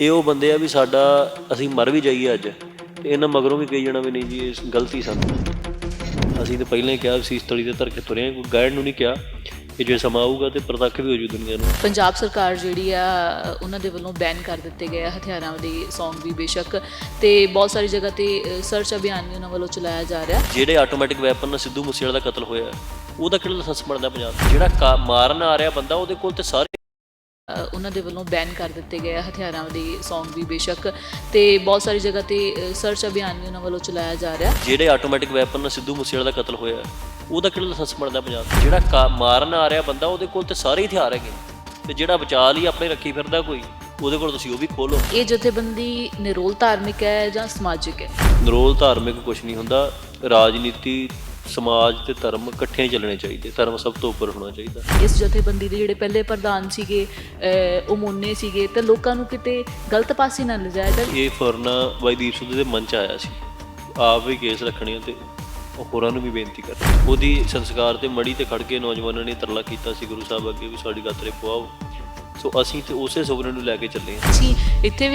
ਇਹ ਉਹ ਬੰਦੇ ਆ ਵੀ ਸਾਡਾ ਅਸੀਂ ਮਰ ਵੀ ਜਾਈਏ ਅੱਜ। ਤੇ ਇਹਨਾਂ ਮਗਰੋਂ ਵੀ ਕਹੀ ਜਾਣਾ ਵੀ ਨਹੀਂ ਜੀ ਇਹ ਗਲਤੀ ਸਾਨੂੰ। ਅਸੀਂ ਤਾਂ ਪਹਿਲਾਂ ਹੀ ਕਿਹਾ ਸੀ ਤਲੀ ਤੇ ਧਰ ਕੇ ਤੁਰੇ ਕੋਈ ਗਾਇਡ ਨੂੰ ਨਹੀਂ ਕਿਹਾ ਕਿ ਜੇ ਸਮਾਂ ਆਊਗਾ ਤੇ ਪ੍ਰਤੱਖ ਵੀ ਹੋ ਜੂ ਦੁਨੀਆ ਨੂੰ। ਪੰਜਾਬ ਸਰਕਾਰ ਜਿਹੜੀ ਆ ਉਹਨਾਂ ਦੇ ਵੱਲੋਂ ਬੈਨ ਕਰ ਦਿੱਤੇ ਗਏ ਹਥਿਆਰਾਂ ਦੇ ਸੌਂਗ ਵੀ ਬੇਸ਼ੱਕ। ਤੇ ਬਹੁਤ ਸਾਰੀ ਜਗ੍ਹਾ ਤੇ ਸਰਚ ਅਭਿਆਨ ਵੀ ਉਹਨਾਂ ਵੱਲੋਂ ਚਲਾਇਆ ਜਾ ਰਿਹਾ। ਜਿਹੜੇ ਆਟੋਮੈਟਿਕ ਵੈਪਨ ਨਾਲ ਸਿੱਧੂ ਮੂਸੇਵਾਲਾ ਦਾ ਕਤਲ ਹੋਇਆ ਉਹਦਾ ਕਿਹੜਾ ਲਾਇਸੈਂਸ ਬਣਦਾ ਪੰਜਾਬ? ਜਿਹੜਾ ਮਾਰਨ ਆ ਰਿਹਾ ਬੰਦਾ ਉਹਦੇ ਕੋਲ ਤੇ ਸਾਰੇ ਉਹਨਾਂ ਦੇ ਵੱਲੋਂ ਬੈਨ ਕਰ ਦਿੱਤੇ ਗਏ ਹਥਿਆਰਾਂ ਦੇ ਸੌਂਗ ਵੀ ਬੇਸ਼ੱਕ। ਤੇ ਬਹੁਤ ਸਾਰੀ ਜਗ੍ਹਾ ਤੇ ਸਰਚ ਅਭਿਆਨ ਵੀ ਉਹਨਾਂ ਵੱਲੋਂ ਚਲਾਇਆ ਜਾ ਰਿਹਾ। ਜਿਹੜੇ ਆਟੋਮੈਟਿਕ ਵੈਪਨ ਨਾਲ ਸਿੱਧੂ ਮੂਸੇਵਾਲਾ ਦਾ ਕਤਲ ਹੋਇਆ ਉਹਦਾ ਕਿਹੜਾ ਲਾਇਸੈਂਸ ਬਣਦਾ ਪੰਜਾਬ? ਜਿਹੜਾ ਮਾਰਨ ਆ ਰਿਹਾ ਬੰਦਾ ਉਹਦੇ ਕੋਲ ਤੇ ਸਾਰੇ ਹਥਿਆਰ ਹੈਗੇ ਤੇ ਜਿਹੜਾ ਬਚਾ ਲਈ ਆਪਣੇ ਰੱਖੀ ਫਿਰਦਾ ਕੋਈ ਉਹਦੇ ਕੋਲ ਤੁਸੀਂ ਉਹ ਵੀ ਖੋਲੋ। ਇਹ ਜਥੇਬੰਦੀ ਨਿਰੋਲ ਧਾਰਮਿਕ ਹੈ ਜਾਂ ਸਮਾਜਿਕ ਹੈ? ਨਰੋਲ ਧਾਰਮਿਕ ਕੁਝ ਨਹੀਂ ਹੁੰਦਾ। ਰਾਜਨੀਤੀ ਸਮਾਜ ਤੇ ਧਰਮ ਇਕੱਠੇ ਚੱਲਣੇ ਚਾਹੀਦੇ ਧਰਮ ਸਭ ਤੋਂ ਉੱਪਰ ਹੋਣਾ ਚਾਹੀਦਾ। ਇਸ ਜਥੇਬੰਦੀ ਦੇ ਜਿਹੜੇ ਪਹਿਲੇ ਪ੍ਰਧਾਨ ਸੀਗੇ ਉਹ ਮੋਨੇ ਸੀਗੇ ਤੇ ਲੋਕਾਂ ਨੂੰ ਕਿਤੇ ਗਲਤ ਪਾਸੇ ਨਾ ਲਿਜਾਇਆ ਜਾਵੇ। ਇਹ ਫਰਨਾ ਬਾਈ ਦੀਪ ਸਿੱਧੂ ਦੇ ਮਨ ਚ ਆਇਆ ਸੀ। ਆਪ ਵੀ ਕੇਸ ਰੱਖਣੇ ਤੇ ਉਹ ਹੋਰਾਂ ਨੂੰ ਵੀ ਬੇਨਤੀ ਕਰ ਉਹਦੀ ਸੰਸਕਾਰ ਤੇ ਮੜੀ ਤੇ ਖੜ ਕੇ ਨੌਜਵਾਨਾਂ ਨੇ ਤਰਲਾ ਕੀਤਾ ਸੀ ਗੁਰੂ ਸਾਹਿਬ ਅੱਗੇ ਵੀ ਸਾਡੀ ਗਾਤਰੇ ਪਵਾਓ ਸੋ ਅਸੀਂ ਤੇ ਉਸੇ ਸੁਪਨੇ ਨੂੰ ਲੈ ਕੇ ਚੱਲੇ ਹਾਂ। ਅਸੀਂ ਇੱਥੇ ਵੀ